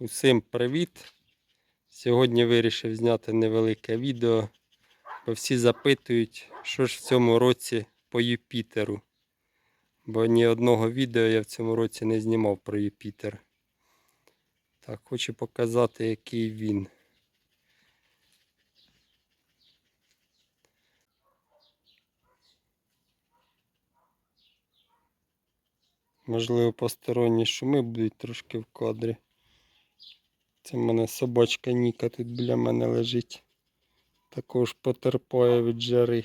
Усім привіт! Сьогодні вирішив зняти невелике відео, бо всі запитують, що ж в цьому році по Юпітеру. Бо ні одного відео я в цьому році не знімав про Юпітер. Так, хочу показати, який він. Можливо, посторонні шуми будуть трошки в кадрі. Це в мене собачка Ніка тут біля мене лежить. Також потерпає від жари.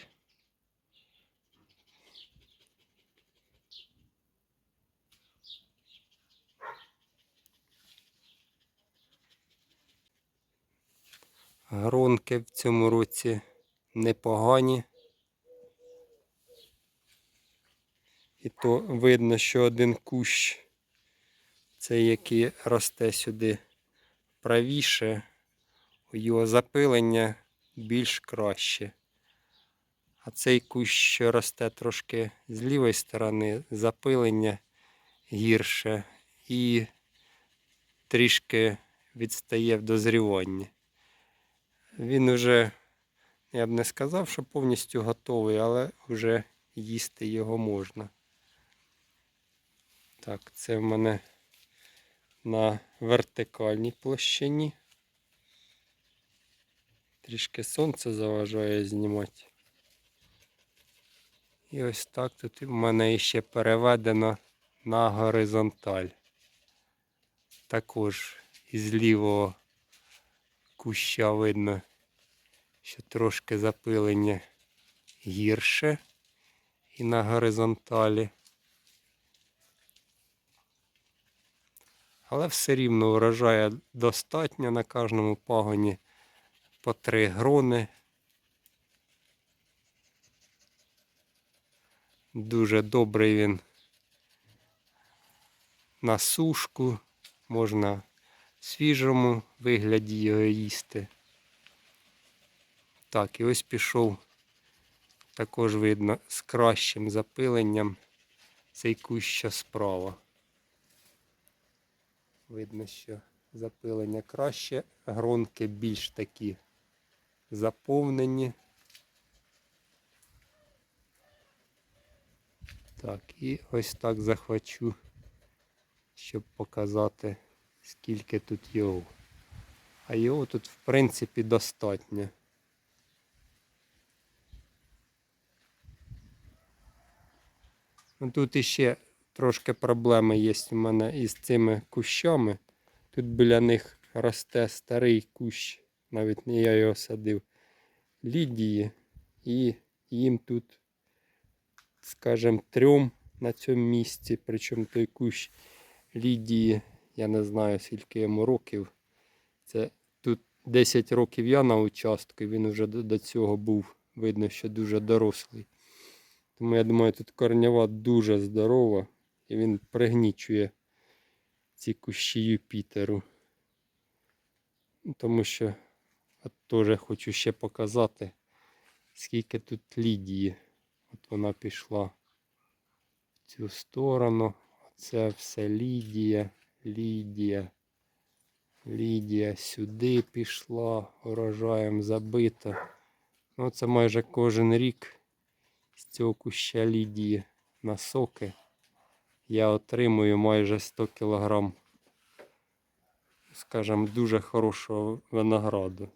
Гронки в цьому році непогані. І то видно, що один кущ, цей який росте сюди правіше, його запилення більш краще. А цей кущ, що росте трошки з лівої сторони, запилення гірше і трішки відстає в дозріванні. Він уже, я б не сказав, що повністю готовий, але вже їсти його можна. Так, це в мене на вертикальній площині. Трішки сонце заважає знімати. І ось так тут в мене ще переведено на горизонталь. Також із лівого куща видно, що трошки запилення гірше і на горизонталі. Але все рівно урожаю достатньо на кожному пагоні по три грони. Дуже добрий він на сушку, можна в свіжому вигляді його їсти. Так, і ось пішов, також видно, з кращим запиленням цей кущ що справа. Видно, що запилення краще, гронки більш такі заповнені. Так, і ось так захвачу, щоб показати, скільки тут його. А його тут, в принципі, достатньо. Тут іще трошки проблеми є у мене із цими кущами. Тут біля них росте старий кущ, навіть не я його садив, лідії. І їм тут, скажімо, трьом на цьому місці. Причому той кущ лідії, я не знаю скільки йому років. Це тут 10 років я на участку, він вже до, цього був. Видно, що дуже дорослий. Тому я думаю, тут корнева дуже здорова і він пригнічує ці кущі Юпітеру. Тому що от теж хочу ще показати, скільки тут лідії. От вона пішла в цю сторону. Це все Лідія, Лідія, Лідія сюди пішла, урожаєм забита. Ну, це майже кожен рік з цього куща Лідії на соки я отримую майже 100 кг, скажімо, дуже хорошого винограду.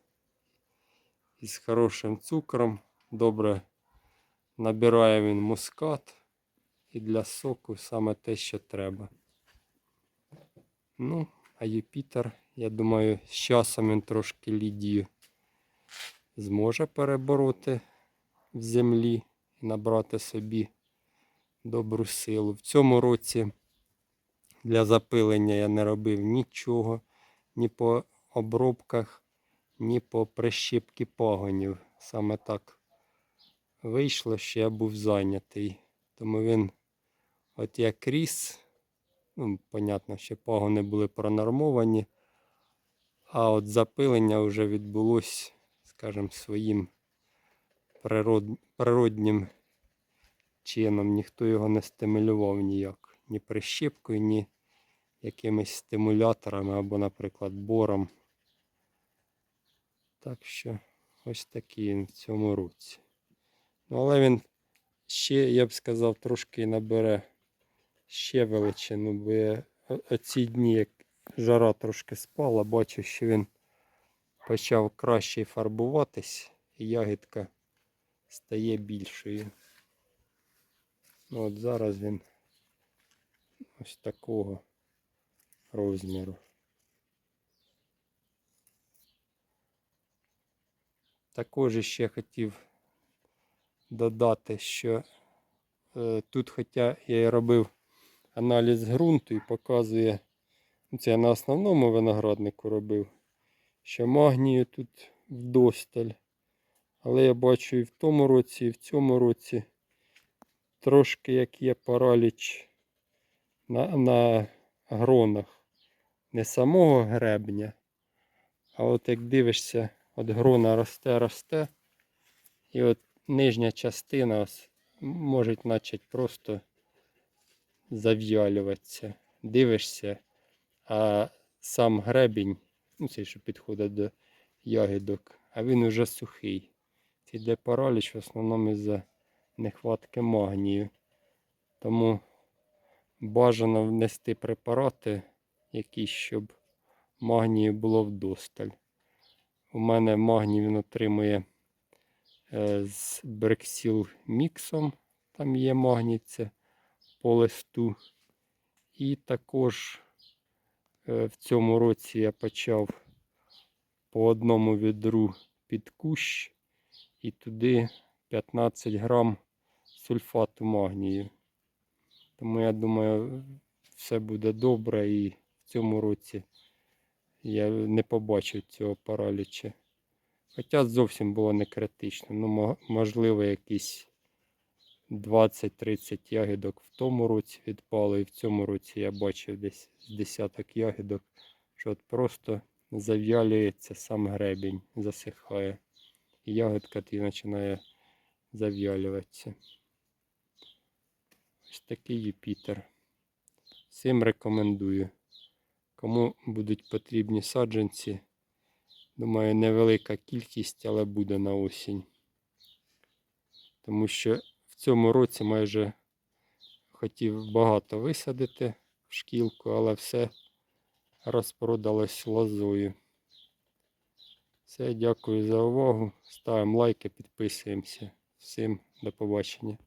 Із хорошим цукром. Добре набирає він мускат. І для соку саме те, що треба. Ну, а Юпітер, я думаю, з часом він трошки лідію зможе перебороти в землі і набрати собі добру силу. В цьому році для запилення я не робив нічого, ні по обробках, ні по прищіпки пагонів. Саме так вийшло, що я був зайнятий. Тому він, от як ріс, ну, понятно, що пагони були пронормовані, а от запилення вже відбулось, скажімо, своїм природ... природнім чином. Ніхто його не стимулював ніяк. Ні прищіпкою, ні якимись стимуляторами або, наприклад, бором. Так що ось такий він в цьому році. Ну, але він ще, я б сказав, трошки набере ще величину, бо я оці дні, як жара трошки спала, бачу, що він почав краще фарбуватись, і ягідка стає більшою. Ну, от зараз він ось такого розміру. Також ще хотів додати, що е, тут, хоча я і робив аналіз ґрунту і показує, ну, це я на основному винограднику робив, що магнію тут вдосталь. Але я бачу і в тому році, і в цьому році трошки як є параліч на, на гронах. Не самого гребня, а от як дивишся, от грона росте, росте, і от нижня частина може почати просто зав'ялюватися. Дивишся, а сам гребінь, ну цей, що підходить до ягідок, а він уже сухий. Це йде параліч в основному із-за нехватки магнію. Тому бажано внести препарати якісь, щоб магнію було вдосталь. У мене магній він отримує е, з Брексіл міксом. Там є магній, це по листу. І також е, в цьому році я почав по одному відру під кущ і туди 15 грам сульфату магнію. Тому я думаю, все буде добре і в цьому році я не побачив цього параліча. Хоча зовсім було не критично. Ну, можливо, якісь 20-30 ягідок в тому році відпало, і в цьому році я бачив десь десяток ягідок, що от просто зав'ялюється сам гребінь, засихає. І ягодка тоді починає зав'ялюватися. Такий Юпітер. Всім рекомендую. Кому будуть потрібні саджанці, думаю, невелика кількість, але буде на осінь. Тому що в цьому році майже хотів багато висадити в шкілку, але все розпродалось лозою. Все, дякую за увагу. Ставимо лайки, підписуємося. Всім до побачення.